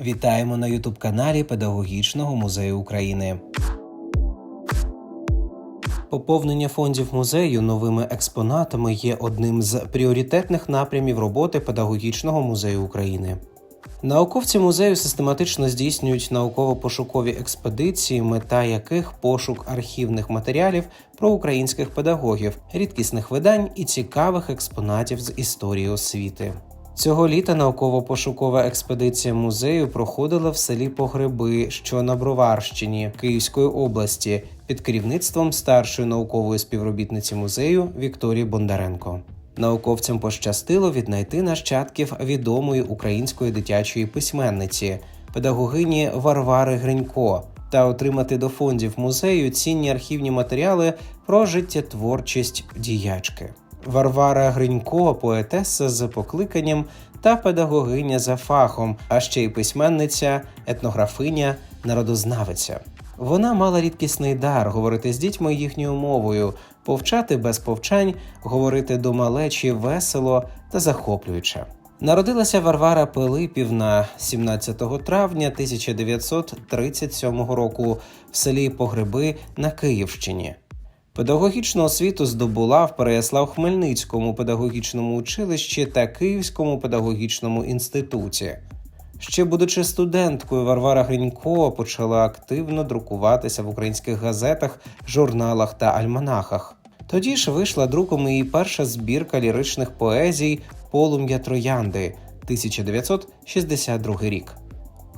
Вітаємо на Ютуб каналі Педагогічного музею України. Поповнення фондів музею новими експонатами є одним з пріоритетних напрямів роботи Педагогічного музею України. Науковці музею систематично здійснюють науково-пошукові експедиції, мета яких пошук архівних матеріалів про українських педагогів, рідкісних видань і цікавих експонатів з історії освіти. Цього літа науково-пошукова експедиція музею проходила в селі Погреби, що на Броварщині Київської області, під керівництвом старшої наукової співробітниці музею Вікторії Бондаренко. Науковцям пощастило віднайти нащадків відомої української дитячої письменниці, педагогині Варвари Гринько, та отримати до фондів музею цінні архівні матеріали про життєтворчість діячки. Варвара Гринько, поетеса з покликанням та педагогиня за фахом, а ще й письменниця, етнографиня, народознавиця. Вона мала рідкісний дар говорити з дітьми їхньою мовою, повчати без повчань, говорити до малечі весело та захоплююче. Народилася Варвара Пилипівна 17 травня 1937 року в селі Погреби на Київщині. Педагогічну освіту здобула в Переяслав-Хмельницькому педагогічному училищі та Київському педагогічному інституті. Ще будучи студенткою, Варвара Гринько почала активно друкуватися в українських газетах, журналах та альманахах. Тоді ж вийшла друком її перша збірка ліричних поезій Полум'я Троянди 1962 рік.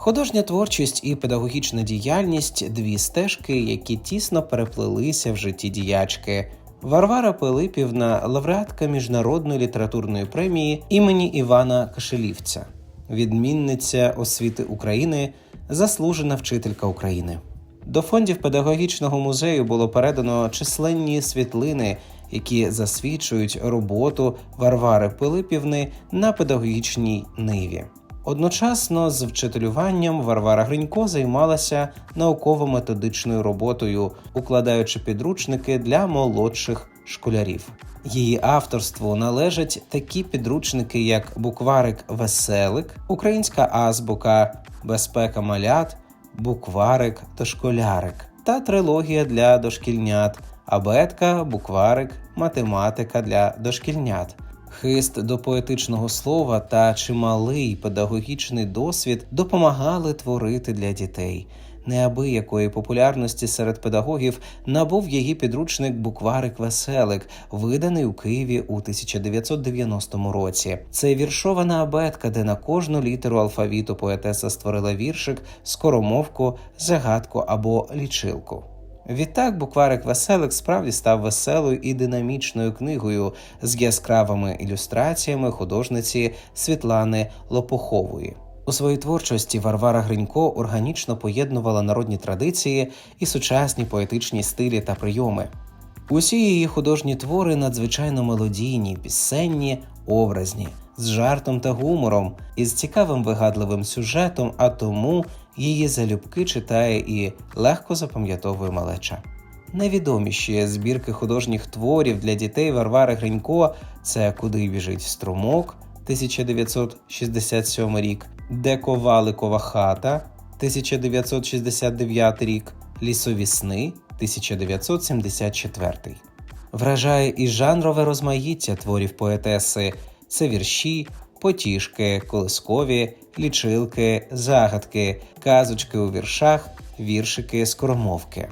Художня творчість і педагогічна діяльність дві стежки, які тісно переплелися в житті діячки. Варвара Пилипівна, лауреатка міжнародної літературної премії імені Івана Кашелівця, відмінниця освіти України, заслужена вчителька України. До фондів педагогічного музею було передано численні світлини, які засвідчують роботу Варвари Пилипівни на педагогічній ниві. Одночасно з вчителюванням Варвара Гринько займалася науково-методичною роботою, укладаючи підручники для молодших школярів. Її авторству належать такі підручники, як букварик Веселик, Українська азбука, Безпека малят, Букварик та школярик та трилогія для дошкільнят, абетка, букварик, математика для дошкільнят. Хист до поетичного слова та чималий педагогічний досвід допомагали творити для дітей. Неабиякої популярності серед педагогів набув її підручник Букварик Веселик, виданий у Києві у 1990 році. Це віршована абетка, де на кожну літеру алфавіту поетеса створила віршик, скоромовку, загадку або лічилку. Відтак букварик Веселик справді став веселою і динамічною книгою з яскравими ілюстраціями художниці Світлани Лопухової. У своїй творчості Варвара Гринько органічно поєднувала народні традиції і сучасні поетичні стилі та прийоми. Усі її художні твори надзвичайно мелодійні, пісенні, образні, з жартом та гумором, із цікавим вигадливим сюжетом, а тому її залюбки читає і легко запам'ятовує малеча. Найвідоміші збірки художніх творів для дітей Варвари Гринько це Куди біжить струмок 1967 рік, Дековаликова хата 1969 рік, Лісові сни 1974. Вражає і жанрове розмаїття творів поетеси. Це вірші, потішки, колискові, лічилки, загадки, казочки у віршах, віршики, скоромовки.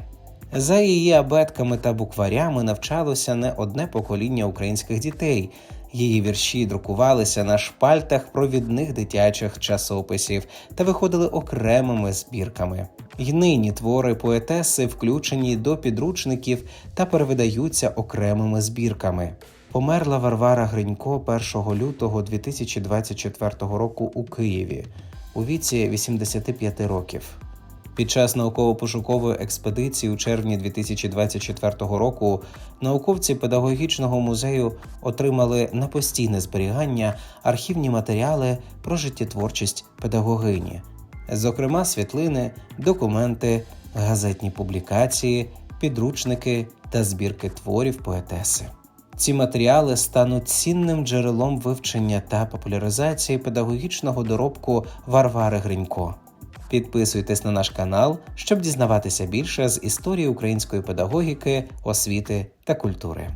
За її абетками та букварями навчалося не одне покоління українських дітей. Її вірші друкувалися на шпальтах провідних дитячих часописів та виходили окремими збірками. Й нині твори поетеси включені до підручників та перевидаються окремими збірками. Померла Варвара Гринько 1 лютого 2024 року у Києві у віці 85 років. Під час науково-пошукової експедиції у червні 2024 року науковці педагогічного музею отримали на постійне зберігання архівні матеріали про життєтворчість педагогині, зокрема світлини, документи, газетні публікації, підручники та збірки творів поетеси. Ці матеріали стануть цінним джерелом вивчення та популяризації педагогічного доробку Варвари Гринько. Підписуйтесь на наш канал, щоб дізнаватися більше з історії української педагогіки, освіти та культури.